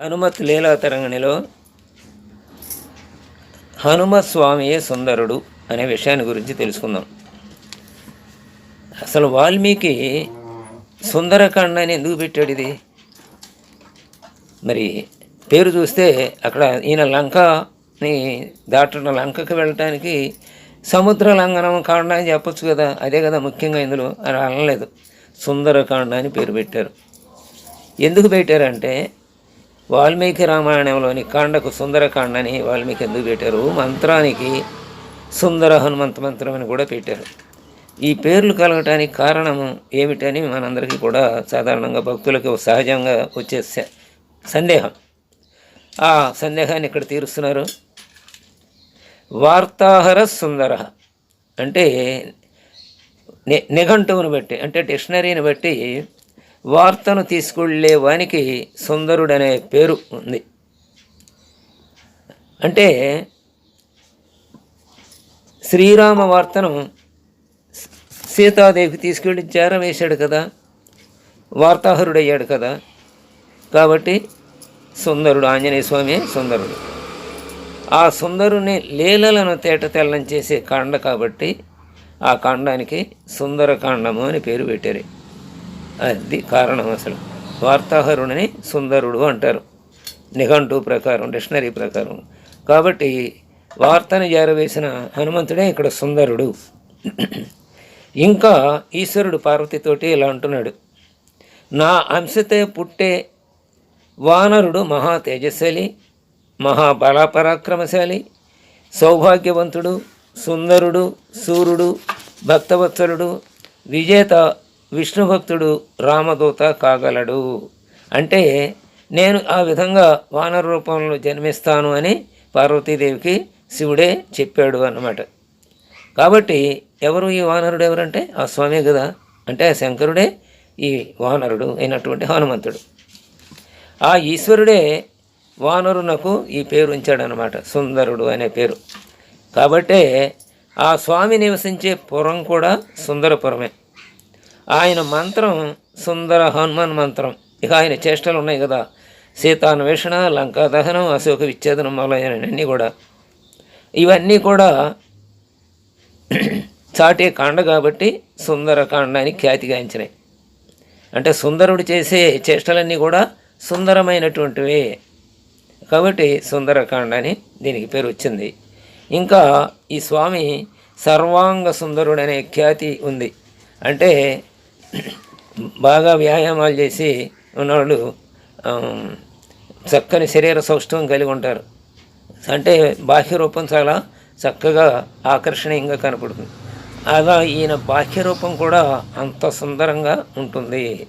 హనుమత్ లీలా తరంగిణిలో హనుమ స్వామియే సుందరుడు అనే విషయాన్ని గురించి తెలుసుకుందాం. అసలు వాల్మీకి సుందరకాండ అని ఎందుకు పెట్టాడు ఇది? మరి పేరు చూస్తే అక్కడ ఈయన లంకని దాటడం లంకకి వెళ్ళటానికి సముద్ర లంఘనం కాండ అని చెప్పొచ్చు కదా. అదే కదా ముఖ్యంగా ఇందులో. అని అనలేదు. సుందరకాండ అని పేరు పెట్టారు. ఎందుకు పెట్టారంటే వాల్మీకి రామాయణంలోని కాండకు సుందరకాండ అని వాల్మీకి ఎందుకు పెట్టారు? మంత్రానికి సుందర హనుమంత మంత్రం అని కూడా పెట్టారు. ఈ పేర్లు కలగటానికి కారణము ఏమిటని మనందరికీ కూడా సాధారణంగా భక్తులకు సహజంగా వచ్చే సందేహం. ఆ సందేహాన్ని ఇక్కడ తీరుస్తున్నారు? వార్తాహర సుందర అంటే ని నిఘంటువుని బట్టి అంటే డిక్షనరీని బట్టి వార్తను తీసుకెళ్ళే వానికి సుందరుడనే పేరు ఉంది. అంటే శ్రీరామ వార్తను సీతాదేవికి తీసుకెళ్ళి చేరవేశాడు కదా వార్తాహరుడయ్యాడు కదా. కాబట్టి సుందరుడు ఆంజనేయ స్వామి సుందరుడు. ఆ సుందరుని లీలలను తేట తెల్లం చేసే కాండ కాబట్టి ఆ కాండానికి సుందరకాండము అని పేరు పెట్టారు. అది కారణం అసలు. వార్తాహరుడిని సుందరుడు అంటారు. నిఘంటు ప్రకారం డిక్షనరీ ప్రకారం. కాబట్టి వార్తను జారవేసిన హనుమంతుడే ఇక్కడ సుందరుడు. ఇంకా ఈశ్వరుడు పార్వతితోటి ఇలా అంటున్నాడు. నా అంశతే పుట్టే వానరుడు మహా తేజస్వలి మహాబలపరాక్రమశాలి సౌభాగ్యవంతుడు సుందరుడు సూర్యుడు భక్తవత్సలుడు విజేత విష్ణు భక్తుడు రామదూత కాగలడు. అంటే నేను ఆ విధంగా వానర రూపంలో జన్మిస్తాను అని పార్వతీదేవికి శివుడే చెప్పాడు అన్నమాట. కాబట్టి ఎవరు ఈ వానరుడు ఎవరంటే? ఆ స్వామి కదా. అంటే ఆ శంకరుడే ఈ వానరుడు అయినటువంటి హనుమంతుడు. ఆ ఈశ్వరుడే వానరునకు ఈ పేరు ఉంచాడనమాట సుందరుడు అనే పేరు. కాబట్టే ఆ స్వామి నివసించే పురం కూడా సుందరపురమే. ఆయన మంత్రం సుందర హనుమాన్ మంత్రం. ఇక ఆయన చేష్టలు ఉన్నాయి కదా. సీతాన్వేషణ లంకా దహనం అశోక విచ్ఛేదనం మొదలైనవన్నీ కూడా. ఇవన్నీ కూడా చాటే కాండ కాబట్టి సుందరకాండానికి ఖ్యాతిగాంచినాయి అంటే సుందరుడు చేసే చేష్టలన్నీ కూడా సుందరమైనటువంటివే. కాబట్టి సుందరకాండ అని దీనికి పేరు వచ్చింది. ఇంకా ఈ స్వామి సర్వాంగ సుందరుడు అనే ఖ్యాతి ఉంది. అంటే బాగా వ్యాయామాలు చేసి ఉన్నవాళ్ళు చక్కని శరీర సౌష్ఠవం కలిగి ఉంటారు. అంటే బాహ్య రూపం చాలా చక్కగా ఆకర్షణీయంగా కనపడుతుంది. అలా ఈయన బాహ్య రూపం కూడా అంత సుందరంగా ఉంటుంది.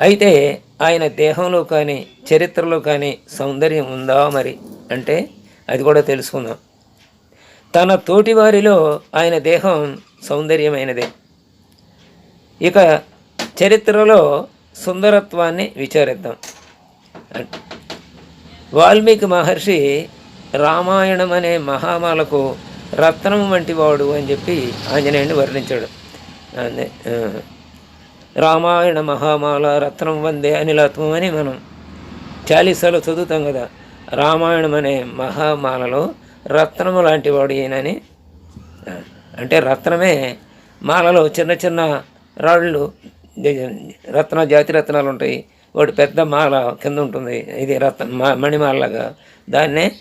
అయితే ఆయన దేహంలో కానీ చరిత్రలో కానీ సౌందర్యం ఉందా మరి? అంటే అది కూడా తెలుసుకుందాం. తన తోటి వారిలో ఆయన దేహం సౌందర్యమైనదే. ఇక చరిత్రలో సుందరత్వాన్ని విచారిద్దాం. వాల్మీకి మహర్షి రామాయణం అనే మహామాలకు రత్నం వంటి వాడు అని చెప్పి ఆంజనేయుని వర్ణించాడు. రామాయణ మహామాల రత్నం వందే అనిలత్వం అని మనం చాలీసాలో చదువుతాం కదా. రామాయణం అనే మహామాలలో రత్నము లాంటి వాడు ఈయనని అంటే రత్నమే మాలలో చిన్న చిన్న రాళ్ళు రత్న జాతి రత్నాలు ఉంటాయి. ఒకటి పెద్ద మాల కింద ఉంటుంది. ఇది రత్న మా మణిమాలలాగా. దాన్నే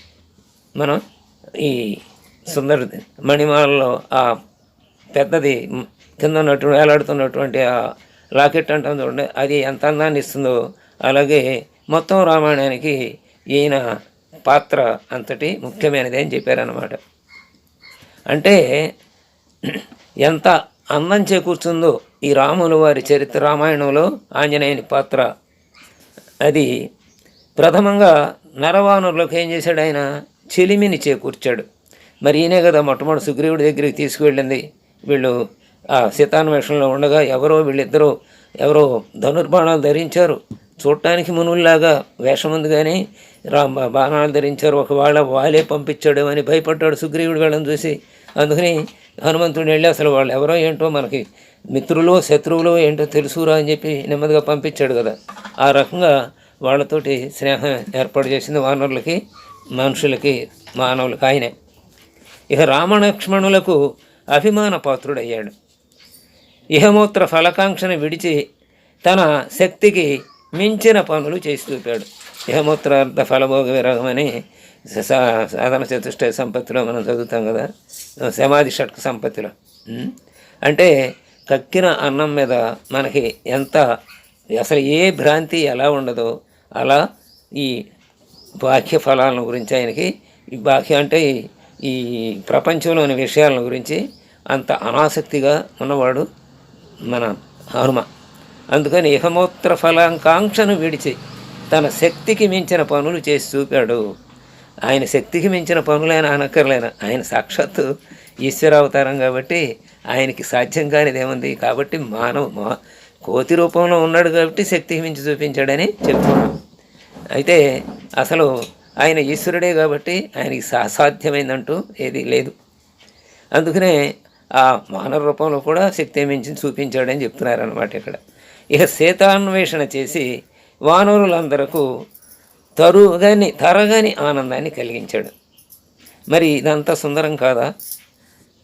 మనం ఈ సుందర మణిమాలలో ఆ పెద్దది కింద ఉన్నటువంటి వేలాడుతున్నటువంటి ఆ లాకెట్ అంటాం చూడండి. అది ఎంత అందాన్ని ఇస్తుందో. అలాగే మొత్తం రామాయణానికి ఈయన పాత్ర అంతటి ముఖ్యమైనది అని చెప్పారన్నమాట. అంటే ఎంత అందం చేకూర్చుందో ఈ రాముల వారి చరిత్ర రామాయణంలో ఆంజనేయుని పాత్ర. అది ప్రథమంగా నరవానులకు ఏం చేశాడు ఆయన? చెలిమిని చేకూర్చాడు. మరి ఈయనే కదా మొట్టమొదటి సుగ్రీవుడి దగ్గరికి తీసుకువెళ్ళింది. వీళ్ళు ఆ సీతాన్వేషణలో ఉండగా ఎవరో వీళ్ళిద్దరూ ఎవరో ధనుర్బాణాలు ధరించారు. చూడటానికి మునుల్లాగా వేషం ఉంది కానీ రా బాణాలు ధరించారు. ఒకవేళ వాళ్ళే పంపించాడు అని భయపడ్డాడు సుగ్రీవుడు వెళ్ళని చూసి. అందుకని హనుమంతుడు వెళ్ళి అసలు వాళ్ళు ఎవరో ఏంటో మనకి మిత్రులు శత్రువులు ఏంటో తెలుసురా అని చెప్పి నెమ్మదిగా పంపించాడు కదా. ఆ రకంగా వాళ్ళతోటి స్నేహం ఏర్పాటు చేసింది వానరులకి మనుషులకి మానవులకి ఆయనే. ఇక రామలక్ష్మణులకు అభిమాన పాత్రుడయ్యాడు. ఇహమూత్ర ఫలకాంక్షను విడిచి తన శక్తికి మించిన పనులు చేసి చూపాడు. ఇహమూత్రార్థ ఫలభోగ విరగమని సా- సాధన చతుష్ట సంపత్తిలో మనం చదువుతాం కదా. సమాధి షట్క సంపత్తిలో. అంటే కక్కిన అన్నం మీద మనకి ఎంత అసలు ఏ భ్రాంతి ఎలా ఉండదో అలా ఈ బాహ్య ఫలాలను గురించి ఆయనకి ఈ బాహ్య అంటే ఈ- ప్రపంచంలోని విషయాలను గురించి అంత అనాసక్తిగా ఉన్నవాడు మన హనుమ. అందుకని ఇహమూత్ర ఫలాంకాంక్షను విడిచి తన శక్తికి మించిన పనులు చేసి చూపాడు. ఆయన శక్తికి మించిన పనులైనా అనక్కర్లేనా? ఆయన సాక్షాత్తు ఈశ్వరావతారం కాబట్టి ఆయనకి సాధ్యం కానిదేముంది? కాబట్టి మానవ మా కోతి రూపంలో ఉన్నాడు కాబట్టి శక్తికి మించి చూపించాడని చెప్తున్నాం అయితే అసలు ఆయన ఈశ్వరుడే కాబట్టి ఆయనకి అసాధ్యమైందంటూ ఏది లేదు. అందుకనే ఆ మానవ రూపంలో కూడా శక్తి మించి చూపించాడని చెప్తున్నారనమాట ఇక్కడ. ఇక సీతాన్వేషణ చేసి వానరులందరకు తరుగని తరగని ఆనందాన్ని కలిగించాడు. మరి ఇదంతా సుందరం కాదా?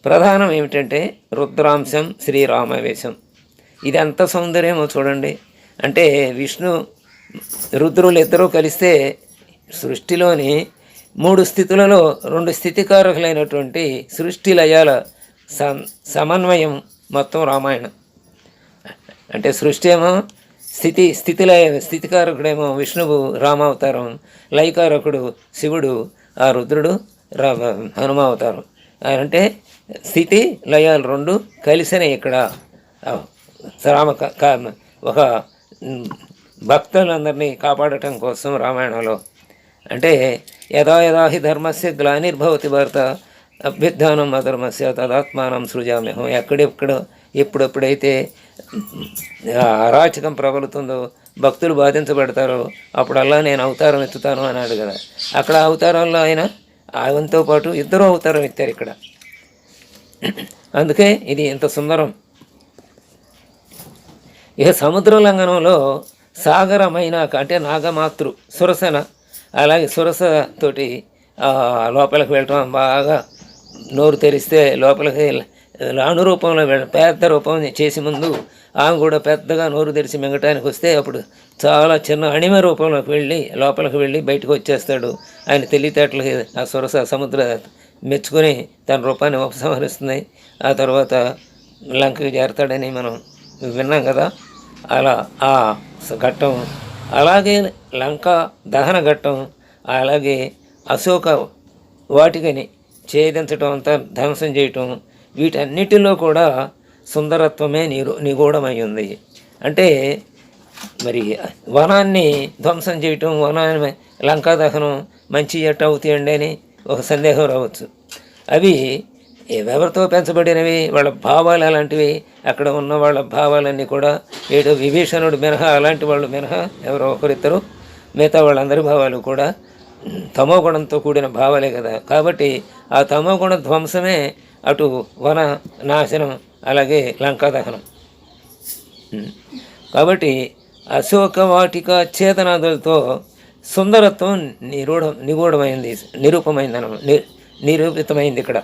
ప్రధానం ఏమిటంటే రుద్రాంశం శ్రీరామవేశం. ఇది ఎంత సౌందర్యమో చూడండి. అంటే విష్ణు రుద్రులు ఇద్దరూ కలిస్తే సృష్టిలోని మూడు స్థితులలో రెండు స్థితికారకులైనటువంటి సృష్టి లయాల సమన్వయం మొత్తం రామాయణం. అంటే సృష్టి ఏమో స్థితి స్థితిలయ స్థితికారకుడేమో విష్ణువు రామావతారం లయకారకుడు శివుడు ఆ రుద్రుడు రామ హనుమావతారం. అంటే స్థితి లయాలు రెండు కలిసినే ఇక్కడ. రామ ఒక భక్తులందరినీ కాపాడటం కోసం రామాయణంలో. అంటే యథా యథా హి ధర్మస్య గ్లానిర్భవతి భర్త అభ్యుద్ధానం అధర్మస్య తదాత్మానం సృజామ్యహం. ఎక్కడెక్కడ ఎప్పుడెప్పుడైతే అరాచకం ప్రబలుతుందో భక్తులు బాధించబడతారో అప్పుడల్లా నేను అవతారం ఎత్తుతాను అన్నాడు కదా. అక్కడ అవతారంలో ఆయన ఆయనతో పాటు ఇద్దరు అవతారం ఎత్తారు ఇక్కడ. అందుకే ఇది ఇంత సుందరం. ఇక సముద్ర లంఘనంలో సాగరమైనాక అంటే నాగమాతృ సురసన అలాగే సురస తోటి లోపలికి వెళ్ళటం బాగా నోరు తెరిస్తే లోపలికి అణు రూపంలో పెద్ద రూపం చేసి ముందు ఆమె కూడా పెద్దగా నోరు తెరిచి మింగటానికి వస్తే అప్పుడు చాలా చిన్న అణిమ రూపంలోకి వెళ్ళి లోపలికి వెళ్ళి బయటకు వచ్చేస్తాడు. ఆయన తెలివితేటలకి ఆ సురస సముద్ర మెచ్చుకొని తన రూపాన్ని ఉపసంహరిస్తుంది ఆ తర్వాత లంకకి చేరతాడని మనం విన్నాం కదా. అలా ఆ ఘట్టం అలాగే లంక దహన ఘట్టం అలాగే అశోక వాటికని ఛేదించడం అంతా ధ్వంసం చేయటం వీటన్నిటిలో కూడా సుందరత్వమే నిరు నిగూఢమై ఉంది అంటే మరి వనాన్ని ధ్వంసం చేయటం వనాన్ని లంకా దహనం మంచి ఎట్ట అవుతాయండి అని ఒక సందేహం రావచ్చు. అవి ఎవరితో పెంచబడినవి వాళ్ళ భావాలు అలాంటివి అక్కడ ఉన్న వాళ్ళ భావాలన్నీ కూడా ఏడు విభీషణుడు మినహా అలాంటి వాళ్ళు మినహా ఎవరో ఒకరిద్దరు మిగతా వాళ్ళందరి భావాలు కూడా తమో గుణంతో కూడిన భావాలే కదా. కాబట్టి ఆ తమో గుణ ధ్వంసమే అటు వన నాశనం అలాగే లంకా దహనం కాబట్టి అశోక వాటిక చేతనాదులతో సుందరత్వం నిరూఢ నిగూఢమైంది నిరూపమైంది అన ని నిరూపితమైంది ఇక్కడ.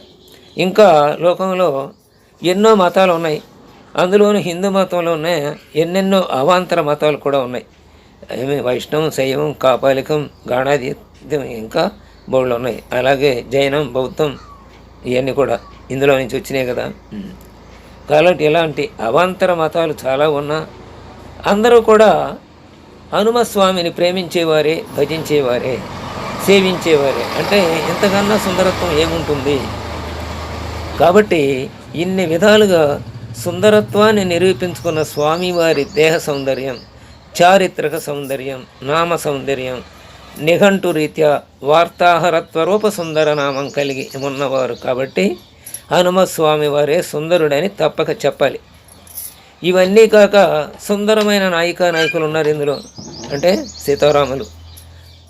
ఇంకా లోకంలో ఎన్నో మతాలు ఉన్నాయి. అందులోని హిందూ మతంలో ఉన్నాయి ఎన్నెన్నో అవాంతర మతాలు కూడా ఉన్నాయి. ఏమి వైష్ణవం శైవం కాపాలికం గాణాది ఇంకా బౌళ్ళు ఉన్నాయి. అలాగే జైనం బౌద్ధం ఇవన్నీ కూడా ఇందులో నుంచి వచ్చినాయి కదా. కాబట్టి ఇలాంటి అవాంతర మతాలు చాలా ఉన్నా అందరూ కూడా హనుమస్వామిని ప్రేమించేవారే భజించేవారే సేవించేవారే. అంటే ఇంతకన్నా సుందరత్వం ఏముంటుంది? కాబట్టి ఇన్ని విధాలుగా సుందరత్వాన్ని నిరూపించుకున్న స్వామివారి దేహ సౌందర్యం చారిత్రక సౌందర్యం నామ సౌందర్యం నిఘంటు రీత్యా వార్తాహరత్వ రూప సుందర నామం కలిగి ఉన్నవారు కాబట్టి హనుమస్వామి వారే సుందరుడని తప్పక చెప్పాలి. ఇవన్నీ కాక సుందరమైన నాయికా నాయకులు ఉన్నారు ఇందులో. అంటే సీతారాములు.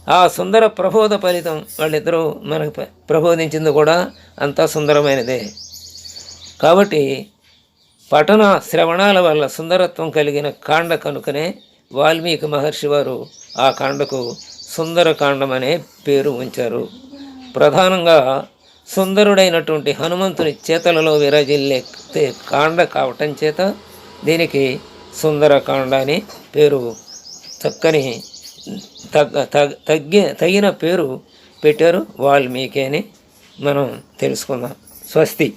ఆ సుందర ప్రబోధ ఫలితం వాళ్ళిద్దరూ మనకు ప్రబోధించింది కూడా అంతా సుందరమైనదే. కాబట్టి పఠన శ్రవణాల వల్ల సుందరత్వం కలిగిన కాండ కనుకనే వాల్మీకి మహర్షి వారు ఆ కాండకు సుందరకాండం అనే పేరు ఉంచారు. ప్రధానంగా సుందరుడైనటువంటి హనుమంతుని చేతలలో విరజిల్లే కాండ కావటం చేత దీనికి సుందరకాండ అని పేరు. చక్కని తగ్గ తగ్గి తగిన పేరు పెట్టారు వాల్మీకి అని మనం తెలుసుకుందాం. స్వస్తి.